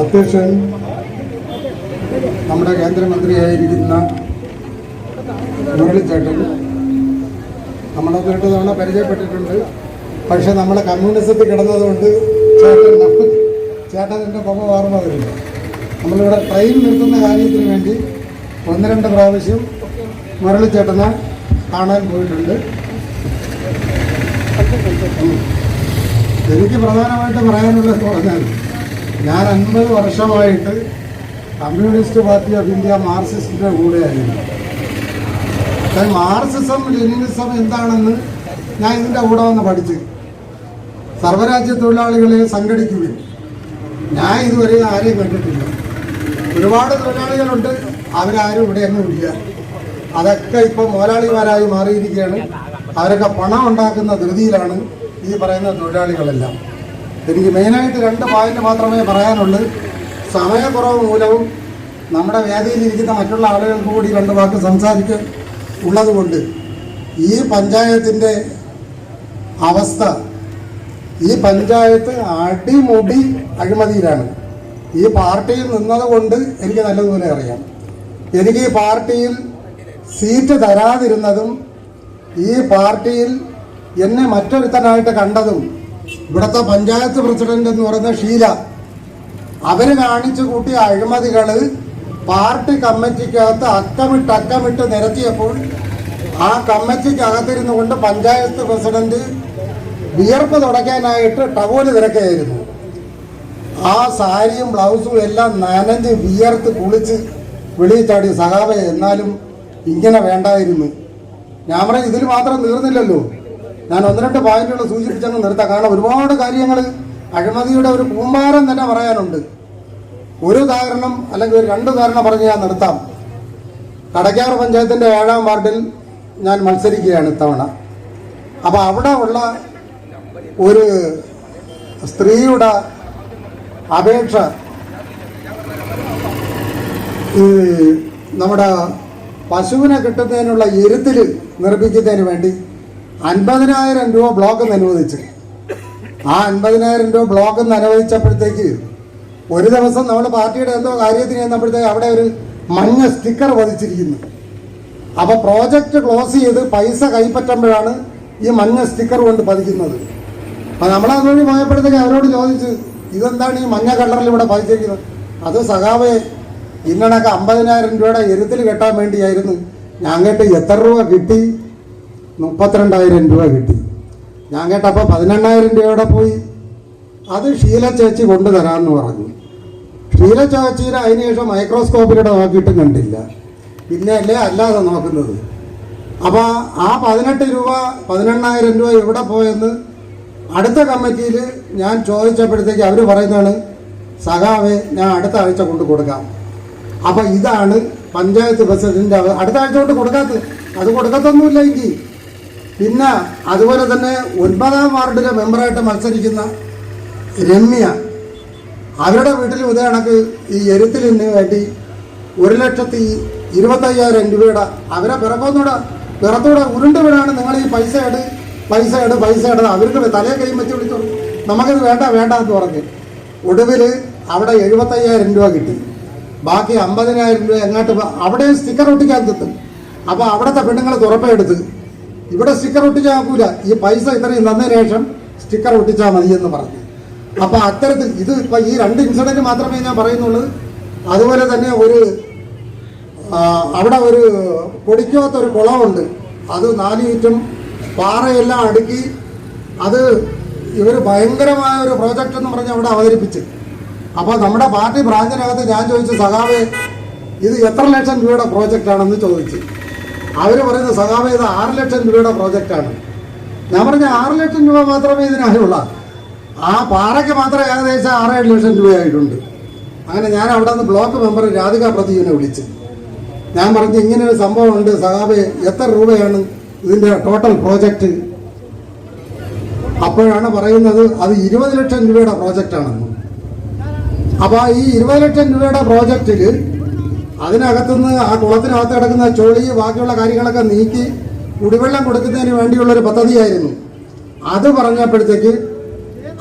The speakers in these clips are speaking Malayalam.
അധ്യക്ഷൻ നമ്മുടെ കേന്ദ്രമന്ത്രിയായിരിക്കുന്ന മുരളിച്ചേട്ടൻ നമ്മൾ രണ്ട് തവണ പരിചയപ്പെട്ടിട്ടുണ്ട് പക്ഷെ നമ്മൾ കമ്മ്യൂണിസത്തിൽ കിടന്നതുകൊണ്ട് ചേട്ടൻ ചേട്ടൻ എന്റെ പുക മാറുന്നതില്ല നമ്മളിവിടെ ട്രെയിൻ നിർത്തുന്ന കാര്യത്തിന് വേണ്ടി ഒന്ന് രണ്ട് പ്രാവശ്യം മുരളിച്ചേട്ടനെ കാണാൻ പോയിട്ടുണ്ട്. എനിക്ക് പ്രധാനമായിട്ട് പറയാനുള്ളത് പറഞ്ഞാൽ ഞാൻ അൻപത് വർഷമായിട്ട് കമ്മ്യൂണിസ്റ്റ് പാർട്ടി ഓഫ് ഇന്ത്യ മാർസിസ്റ്റിന്റെ കൂടെയായിരുന്നു. കാരണം മാർസിസം ലെനിനിസം എന്താണെന്ന് ഞാൻ ഇതിന്റെ കൂടെ വന്ന് പഠിച്ച് സർവരാജ്യ തൊഴിലാളികളെ സംഘടിക്കുകയും ഞാൻ ഇതുവരെ ആരെയും കണ്ടിട്ടില്ല. ഒരുപാട് തൊഴിലാളികളുണ്ട് അവരാരും ഇവിടെ ഒന്നും ഇല്ല. അതൊക്കെ ഇപ്പോൾ മുതലാളിമാരായി മാറിയിരിക്കുകയാണ്. അവരൊക്കെ പണം ഉണ്ടാക്കുന്ന ധൃതിയിലാണ്. ഈ പറയുന്ന തൊഴിലാളികളെല്ലാം. എനിക്ക് മെയിനായിട്ട് രണ്ട് പോയിന്റ് മാത്രമേ പറയാനുള്ളൂ. സമയക്കുറവ് മൂലവും നമ്മുടെ വേദിയിലിരിക്കുന്ന മറ്റുള്ള ആളുകൾക്ക് കൂടി രണ്ട് വാക്ക് സംസാരിക്കാൻ ഉള്ളതുകൊണ്ട് ഈ പഞ്ചായത്തിന്റെ അവസ്ഥ ഈ പഞ്ചായത്ത് അടിമുടി അഴിമതിയിലാണ്. ഈ പാർട്ടിയിൽ നിന്നതുകൊണ്ട് എനിക്ക് നല്ലതുപോലെ അറിയാം. എനിക്ക് ഈ പാർട്ടിയിൽ സീറ്റ് തരാതിരുന്നതും ഈ പാർട്ടിയിൽ എന്നെ മറ്റൊരുത്തനായിട്ട് കണ്ടതും ഇവിടുത്തെ പഞ്ചായത്ത് പ്രസിഡന്റ് എന്ന് പറയുന്ന ഷീല. അവർ കാണിച്ചു കൂട്ടിയ അഴിമതികൾ പാർട്ടി കമ്മിറ്റിക്കകത്ത് അക്കമിട്ട് അക്കമിട്ട് നിരത്തിയപ്പോൾ ആ കമ്മിറ്റിക്കകത്തിരുന്നു കൊണ്ട് പഞ്ചായത്ത് പ്രസിഡന്റ് വിയർപ്പ് തുടയ്ക്കാനായിട്ട് ടവോൽ തിരക്കുകയായിരുന്നു ആ സാരിയും ബ്ലൗസും എല്ലാം നനഞ്ഞ് വിയർത്ത് കുളിച്ച് വെളിയിൽ ചാടി സഹാബ എന്നാലും ഇങ്ങനെ വേണ്ടായിരുന്നു. ഞാൻ പറയും ഇതിൽ മാത്രം തീർന്നില്ലല്ലോ. ഞാൻ ഒന്ന് രണ്ട് പോയിന്റുകൾ സൂചിപ്പിച്ചങ്ങ് നിർത്താം. കാരണം ഒരുപാട് കാര്യങ്ങൾ അഴിമതിയുടെ ഒരു കൂമ്പാരം തന്നെ പറയാനുണ്ട്. ഒരു ഉദാഹരണം അല്ലെങ്കിൽ ഒരു രണ്ട് ഉദാഹരണം പറഞ്ഞ് ഞാൻ നിർത്താം. കടക്കാർ പഞ്ചായത്തിന്റെ ഏഴാം വാർഡിൽ ഞാൻ മത്സരിക്കുകയാണ് ഇത്തവണ. അപ്പോൾ അവിടെ ഉള്ള ഒരു സ്ത്രീയുടെ അപേക്ഷ ഈ നമ്മുടെ പശുവിനെ കിട്ടുന്നതിനുള്ള എരുത്തിൽ നിർമ്മിക്കുന്നതിന് വേണ്ടി അൻപതിനായിരം രൂപ ബ്ലോക്ക് നിന്ന് അനുവദിച്ചു. ആ അൻപതിനായിരം രൂപ ബ്ലോക്ക് നിന്ന് അനുവദിച്ചപ്പോഴത്തേക്ക് ഒരു ദിവസം നമ്മൾ പാർട്ടിയുടെ എന്തോ കാര്യത്തിന് ചെന്നപ്പോഴത്തേക്ക് അവിടെ ഒരു മഞ്ഞ സ്റ്റിക്കർ പതിച്ചിരിക്കുന്നു. അപ്പൊ പ്രോജക്റ്റ് ക്ലോസ് ചെയ്ത് പൈസ കൈപ്പറ്റുമ്പോഴാണ് ഈ മഞ്ഞ സ്റ്റിക്കർ കൊണ്ട് പതിക്കുന്നത്. അപ്പൊ നമ്മൾ അതുവഴി പോയപ്പോഴത്തേക്ക് അവരോട് ചോദിച്ച് ഇതെന്താണ് ഈ മഞ്ഞ കളറിൽ ഇവിടെ പതിച്ചിരിക്കുന്നത്? അത് സഖാവ് ഇന്നണക്ക് അമ്പതിനായിരം രൂപയുടെ എരുത്തിൽ കെട്ടാൻ വേണ്ടിയായിരുന്നു. കേട്ട് എത്ര രൂപ കിട്ടി? മുപ്പത്തിരണ്ടായിരം രൂപ കിട്ടി. ഞാൻ കേട്ടപ്പോൾ പതിനെണ്ണായിരം രൂപയുടെ പോയി? അത് ഷീല ചേച്ചി കൊണ്ടുതരാമെന്ന് പറഞ്ഞു. ഷീല ചേച്ചീനെ അതിനുശേഷം മൈക്രോസ്കോപ്പിലൂടെ നോക്കിയിട്ടും കണ്ടില്ല. പിന്നെ അല്ലേ അല്ലാതെ നോക്കുന്നത്. അപ്പോൾ ആ പതിനെട്ട് രൂപ പതിനെണ്ണായിരം രൂപ എവിടെ പോയെന്ന് അടുത്ത കമ്മിറ്റിയിൽ ഞാൻ ചോദിച്ചപ്പോഴത്തേക്ക് അവർ പറയുന്നതാണ് സഖാവെ ഞാൻ അടുത്ത ആഴ്ച കൊണ്ട് കൊടുക്കാം. അപ്പോൾ ഇതാണ് പഞ്ചായത്ത് പ്രസിഡന്റ് അടുത്ത ആഴ്ച കൊണ്ട് കൊടുക്കാത്തത് അത് കൊടുക്കത്തൊന്നുമില്ല എങ്കിൽ പിന്നെ അതുപോലെ തന്നെ ഒൻപതാം വാർഡിലെ മെമ്പറായിട്ട് മത്സരിക്കുന്ന രമ്യ. അവരുടെ വീട്ടിൽ ഇതേ കണക്ക് ഈ എരുത്തിലിന് വേണ്ടി ഒരു ലക്ഷത്തി ഇരുപത്തയ്യായിരം രൂപയുടെ അവരെ പിറക്കൊന്നുകൂടെ പിറത്തൂടെ ഉരുണ്ട് വീടാണ് നിങ്ങൾ ഈ പൈസ ഇട് പൈസ ഇട് പൈസ എടു അവർക്ക് തലേ കൈ വെച്ച് വിളിച്ചു നമുക്കത് വേണ്ട വേണ്ട എന്ന് പറഞ്ഞ് ഒടുവിൽ അവിടെ എഴുപത്തയ്യായിരം രൂപ കിട്ടി. ബാക്കി അമ്പതിനായിരം രൂപ എങ്ങോട്ട് അവിടെ സ്റ്റിക്കർ ഒട്ടിക്കാൻ കിട്ടും. അപ്പോൾ അവിടുത്തെ പെണ്ണുങ്ങൾ തുറപ്പെടുത്ത് ഇവിടെ സ്റ്റിക്കർ ഒട്ടിച്ചാൽ നോക്കൂല ഈ പൈസ ഇത്രയും തന്നതിന് ശേഷം സ്റ്റിക്കർ ഒട്ടിച്ചാൽ മതി എന്ന് പറഞ്ഞു. അപ്പൊ അത്തരത്തിൽ ഇത് ഇപ്പൊ ഈ രണ്ട് ഇൻസിഡന്റ് മാത്രമേ ഞാൻ പറയുന്നുള്ളൂ. അതുപോലെ തന്നെ ഒരു അവിടെ ഒരു പൊടിക്കാത്ത ഒരു കുളമുണ്ട്. അത് നാല് ചുറ്റും പാറയെല്ലാം അടുക്കി അത് ഇവർ ഭയങ്കരമായ ഒരു പ്രോജക്റ്റ് എന്ന് പറഞ്ഞ് അവിടെ അവതരിപ്പിച്ച്. അപ്പോൾ നമ്മുടെ പാർട്ടി ബ്രാഞ്ചിനകത്ത് ഞാൻ ചോദിച്ചു സഖാവേ ഇത് എത്ര ലക്ഷം രൂപയുടെ പ്രോജക്റ്റ് ആണെന്ന് ചോദിച്ചു. അവർ പറയുന്ന സഖാവെ ഇത് ആറ് ലക്ഷം രൂപയുടെ പ്രോജക്റ്റാണ്. ഞാൻ പറഞ്ഞ ആറ് ലക്ഷം രൂപ മാത്രമേ ഇതിനായുള്ള ആ പാറയ്ക്ക് മാത്രമേ ഏകദേശം ആറേഴ് ലക്ഷം രൂപയായിട്ടുണ്ട്. അങ്ങനെ ഞാൻ അവിടെ നിന്ന് ബ്ലോക്ക് മെമ്പർ രാധിക പ്രദീപിനെ വിളിച്ചു. ഞാൻ പറഞ്ഞു ഇങ്ങനെ ഒരു സംഭവം ഉണ്ട് സഹാബെ എത്ര രൂപയാണ് ഇതിന്റെ ടോട്ടൽ പ്രോജക്റ്റ് അപ്പോഴാണ് പറയുന്നത് അത് ഇരുപത് ലക്ഷം രൂപയുടെ പ്രോജക്റ്റാണെന്ന് അപ്പോൾ ഈ ഇരുപത് ലക്ഷം രൂപയുടെ പ്രോജക്റ്റിൽ അതിനകത്തുനിന്ന് ആ കുളത്തിനകത്ത് കിടക്കുന്ന ചൊളി ബാക്കിയുള്ള കാര്യങ്ങളൊക്കെ നീക്കി കുടിവെള്ളം കൊടുക്കുന്നതിന് വേണ്ടിയുള്ള ഒരു പദ്ധതിയായിരുന്നു. അത് പറഞ്ഞപ്പോഴത്തേക്ക്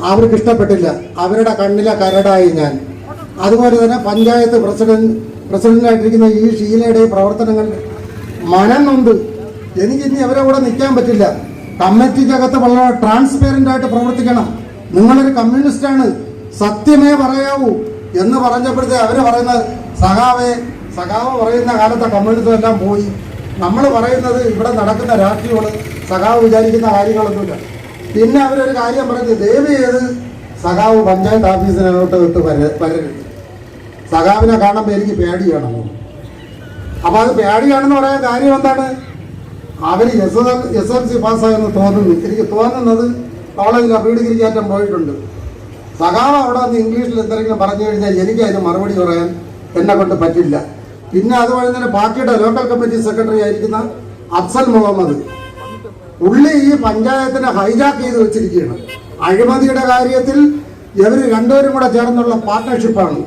അവർക്ക് ഇഷ്ടപ്പെട്ടില്ല. അവരുടെ കണ്ണിലെ കരടായി ഞാൻ. അതുപോലെ തന്നെ പഞ്ചായത്ത് പ്രസിഡന്റ് പ്രസിഡന്റായിട്ടിരിക്കുന്ന ഈ ഷീലയുടെ പ്രവർത്തനങ്ങൾ മനം നൊന്ത് എനിക്ക് ഇനി അവരെ കൂടെ നിൽക്കാൻ പറ്റില്ല. കമ്മിറ്റിക്കകത്ത് വളരെ ട്രാൻസ്പെറന്റ് ആയിട്ട് പ്രവർത്തിക്കണം. നിങ്ങളൊരു കമ്മ്യൂണിസ്റ്റാണ്. സത്യമേ പറയാവൂ എന്ന് പറഞ്ഞപ്പോഴത്തെ അവർ പറയുന്നത് സഖാവേ സഖാവ് പറയുന്ന കാലത്തെ കമ്മ്യൂണിസം എല്ലാം പോയി. നമ്മൾ പറയുന്നത് ഇവിടെ നടക്കുന്ന രാഷ്ട്രീയമാണ്. സഖാവ് വിചാരിക്കുന്ന കാര്യങ്ങളൊന്നുമില്ല. പിന്നെ അവരൊരു കാര്യം പറയുന്നത് ദേവി ചെയ്ത് സഖാവ് പഞ്ചായത്ത് ഓഫീസിനോട്ട് വിട്ട് വര- വരരുത്. സഖാവിനെ കാണുമ്പോൾ എനിക്ക് പേടിയാണ് അപ്പോൾ അത് പേടിയാണെന്ന് പറയാൻ കാര്യം എന്താണ്? അവർ എസ് എസ് എൽ സി പാസ്സായെന്ന് തോന്നുന്നു. എനിക്ക് തോന്നുന്നത് കോളേജിൽ ഡിഗ്രി കയറ്റം പോയിട്ടുണ്ട്. സഖാവ് അവിടെ വന്ന് ഇംഗ്ലീഷിൽ എന്തെങ്കിലും പറഞ്ഞു കഴിഞ്ഞാൽ എനിക്ക് അതിന് മറുപടി പറയാൻ എന്നെ കൊണ്ട് പറ്റില്ല. പിന്നെ അതുപോലെ തന്നെ പാർട്ടിയുടെ ലോക്കൽ കമ്മിറ്റി സെക്രട്ടറി ആയിരിക്കുന്ന അഫ്സൽ മുഹമ്മദ്. ഉള്ളി ഈ പഞ്ചായത്തിനെ ഹൈജാക്ക് ചെയ്ത് വെച്ചിരിക്കുകയാണ്. അഴിമതിയുടെ കാര്യത്തിൽ ഇവർ രണ്ടുപേരും കൂടെ ചേർന്നുള്ള പാർട്ട്ണർഷിപ്പാണ്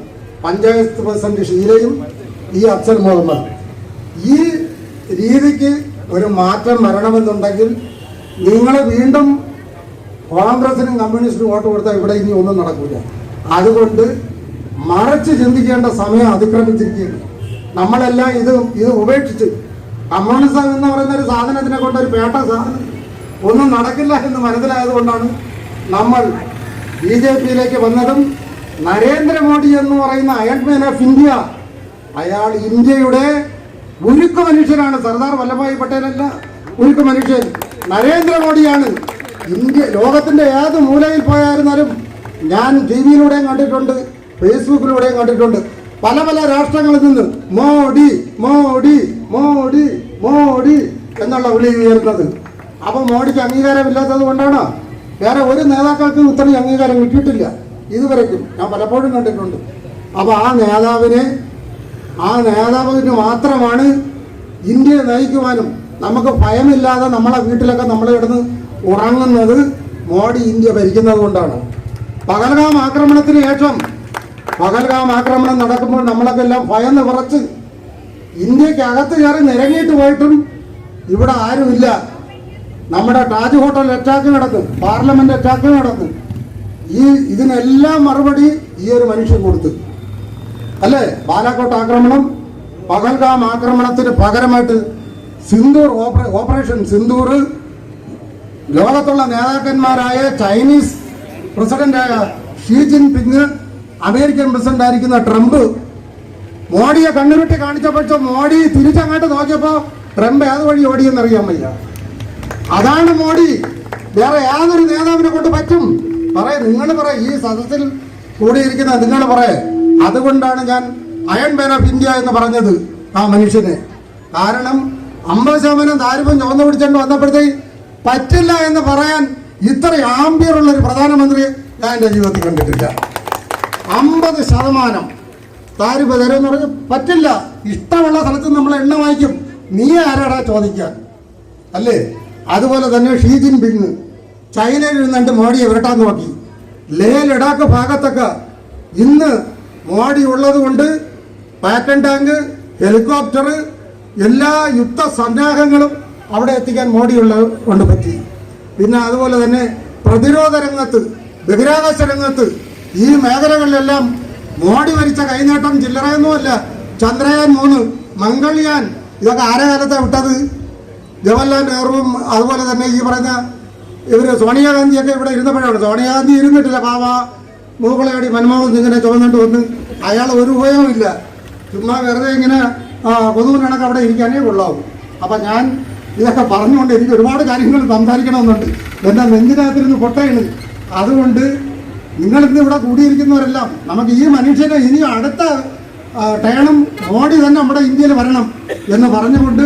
പഞ്ചായത്ത് പ്രസിഡന്റ് ഷീലയും ഈ അഫ്സൽ മുഹമ്മദ്. ഈ രീതിക്ക് ഒരു മാറ്റം വരണമെന്നുണ്ടെങ്കിൽ നിങ്ങൾ വീണ്ടും കോൺഗ്രസിനും കമ്മ്യൂണിസ്റ്റിനും വോട്ട് കൊടുത്താൽ ഇവിടെ ഇനി ഒന്നും നടക്കില്ല അതുകൊണ്ട് മറച്ച് ചിന്തിക്കേണ്ട സമയം അതിക്രമിച്ചിരിക്കുകയാണ്. നമ്മളെല്ലാം ഇത് ഇത് ഉപേക്ഷിച്ച് കമ്മ്യൂണിസം എന്ന് പറയുന്ന ഒരു സാധനത്തിനെ കൊണ്ട് ഒരു പേട്ട സാധനം. ഒന്നും നടക്കില്ല എന്ന് മനസ്സിലായതുകൊണ്ടാണ് നമ്മൾ ബി ജെ പിയിലേക്ക് വന്നതും നരേന്ദ്രമോദി എന്ന് പറയുന്ന അയൺമാൻ ഓഫ് ഇന്ത്യ അയാൾ ഇന്ത്യയുടെ ഉരുക്ക് മനുഷ്യനാണ്. സർദാർ വല്ലഭായ് പട്ടേലല്ല ഉരുക്ക് മനുഷ്യൻ. നരേന്ദ്രമോദിയാണ്. ഇന്ത്യ ലോകത്തിന്റെ ഏത് മൂലയിൽ പോയായിരുന്നാലും ഞാൻ ടി വിയിലൂടെയും കണ്ടിട്ടുണ്ട് ഫേസ്ബുക്കിലൂടെയും കണ്ടിട്ടുണ്ട്. പല പല രാഷ്ട്രങ്ങളിൽ നിന്ന് മോഡി മോഡി മോഡി മോഡി എന്നുള്ള വിളി ഉയർന്നത്. അപ്പൊ മോഡിക്ക് അംഗീകാരമില്ലാത്തത് കൊണ്ടാണോ? വേറെ ഒരു നേതാക്കൾക്ക് ഇത്രയും അംഗീകാരം കിട്ടിയിട്ടില്ല. ഇതുവരെക്കും ഞാൻ പലപ്പോഴും കണ്ടിട്ടുണ്ട്. അപ്പൊ ആ നേതാവിനെ ആ നേതാവിന് മാത്രമാണ് ഇന്ത്യയെ നയിക്കുവാനും നമുക്ക് ഭയമില്ലാതെ നമ്മളെ വീട്ടിലൊക്കെ നമ്മൾ കിടന്ന് ഉറങ്ങുന്നത് മോഡി ഇന്ത്യ ഭരിക്കുന്നത് കൊണ്ടാണ്. പകൽഗാം ആക്രമണത്തിന് ശേഷം പകൽഗാം ആക്രമണം നടക്കുമ്പോൾ നമ്മളൊക്കെ എല്ലാം ഭയന്ന് വിറച്ച് ഇന്ത്യയ്ക്ക് അകത്ത് കയറി നിരങ്ങിയിട്ട് പോയിട്ടും ഇവിടെ ആരുമില്ല. നമ്മുടെ താജ് ഹോട്ടൽ അറ്റാക്ക് നടക്കും. പാർലമെന്റ് അറ്റാക്ക് നടന്നു ഈ ഇതിനെല്ലാം മറുപടി ഈ ഒരു മനുഷ്യൻ കൊടുത്തു. അല്ലേ? ബാലാക്കോട്ട് ആക്രമണം പകൽഗാം ആക്രമണത്തിന് പകരമായിട്ട് സിന്ദൂർ ഓപ്പറേഷൻ സിന്ദൂർ ലോകത്തുള്ള നേതാക്കന്മാരായ ചൈനീസ് പ്രസിഡന്റായ Xi Jinping American president ആയിരിക്കുന്ന ട്രംപ് മോഡിയെ കണ്ണുരുട്ടി കാണിച്ചപ്പോൾ മോഡി തിരിച്ചങ്ങോട്ട് നോക്കിയപ്പോ ട്രംപ് ഏത് വഴി ഓടിയെന്ന് അറിയാൻ വയ്യ. അതാണ് മോഡി. വേറെ യാതൊരു നേതാവിനെ കൊണ്ട് പറ്റും. പറയ നിങ്ങൾ പറയ ഈ സദസ്സിൽ കൂടിയിരിക്കുന്ന നിങ്ങൾ പറയ. അതുകൊണ്ടാണ് ഞാൻ അയൺ മാൻ ഓഫ് ഇന്ത്യ എന്ന് പറഞ്ഞത് ആ മനുഷ്യനെ. കാരണം അമ്പത് ശതമാനം ദാരിദ്ര്യം ചുവന്നു പിടിച്ചുകൊണ്ട് വന്നപ്പോഴത്തേക്ക് പറ്റില്ല എന്ന് പറയാൻ ഇത്ര ആംബിയറുള്ള ഒരു പ്രധാനമന്ത്രി ഞാൻ എന്റെ ജീവിതത്തിൽ കണ്ടിട്ടില്ല. അമ്പത് ശതമാനം. താരിഫ് തരും എന്ന് പറഞ്ഞാൽ പറ്റില്ല. ഇഷ്ടമുള്ള സ്ഥലത്ത് നമ്മൾ എണ്ണ വാങ്ങിക്കും. നീ ആരാടാ ചോദിക്കാൻ? അല്ലേ? അതുപോലെ തന്നെ ഷീ ജിൻ പിങ് ചൈനയിൽ നിന്നിട്ട് മോഡിയെ വിരട്ടാൻ നോക്കി. ലേ ലഡാക്ക് ഭാഗത്തൊക്കെ ഇന്ന് മോഡി ഉള്ളത് കൊണ്ട് പാറ്റൻ ടാങ്ക് ഹെലികോപ്റ്റർ എല്ലാ യുദ്ധ സന്നാഹങ്ങളും അവിടെ എത്തിക്കാൻ മോഡിയുള്ള കൊണ്ട് പറ്റി. പിന്നെ അതുപോലെ തന്നെ പ്രതിരോധ രംഗത്ത് ബഹിരാകാശ രംഗത്ത് ഈ മേഖലകളിലെല്ലാം മോഡി ഭരിച്ച കൈനേട്ടം ചില്ലറയൊന്നുമല്ല. ചന്ദ്രയാൻ മൂന്ന് മംഗൾയാൻ ഇതൊക്കെ ആരെ വിട്ടത്? ജവഹർലാൽ നെഹ്റുവും അതുപോലെ തന്നെ ഈ പറയുന്ന ഇവർ സോണിയാഗാന്ധിയൊക്കെ ഇവിടെ ഇരുന്നപ്പോഴാണ്. സോണിയാഗാന്ധി ഇരുന്നിട്ടില്ല പാവ. മൂക്കളയാടി മൻമോഹൻ സിംഗിനെ ചുമന്നിട്ട് വന്ന് അയാൾ ഒരു ഉപയോഗമില്ല ചുമ്മാ വെറുതെ ഇങ്ങനെ ആ കൊതുവിനണക്ക് അവിടെ ഇരിക്കാനേ കൊള്ളാവും. അപ്പം ഞാൻ ഇതൊക്കെ പറഞ്ഞുകൊണ്ട് എനിക്ക് ഒരുപാട് കാര്യങ്ങൾ സംസാരിക്കണമെന്നുണ്ട്. എന്റെ നെഞ്ചിനകത്തിരുന്ന് പൊട്ടയാണ്. അതുകൊണ്ട് നിങ്ങളിന്ന് ഇവിടെ കൂടിയിരിക്കുന്നവരെല്ലാം നമുക്ക് ഈ മനുഷ്യനെ ഇനി അടുത്ത ടേണും മോഡി തന്നെ നമ്മുടെ ഇന്ത്യയിൽ വരണം എന്ന് പറഞ്ഞുകൊണ്ട്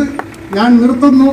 ഞാൻ നിർത്തുന്നു.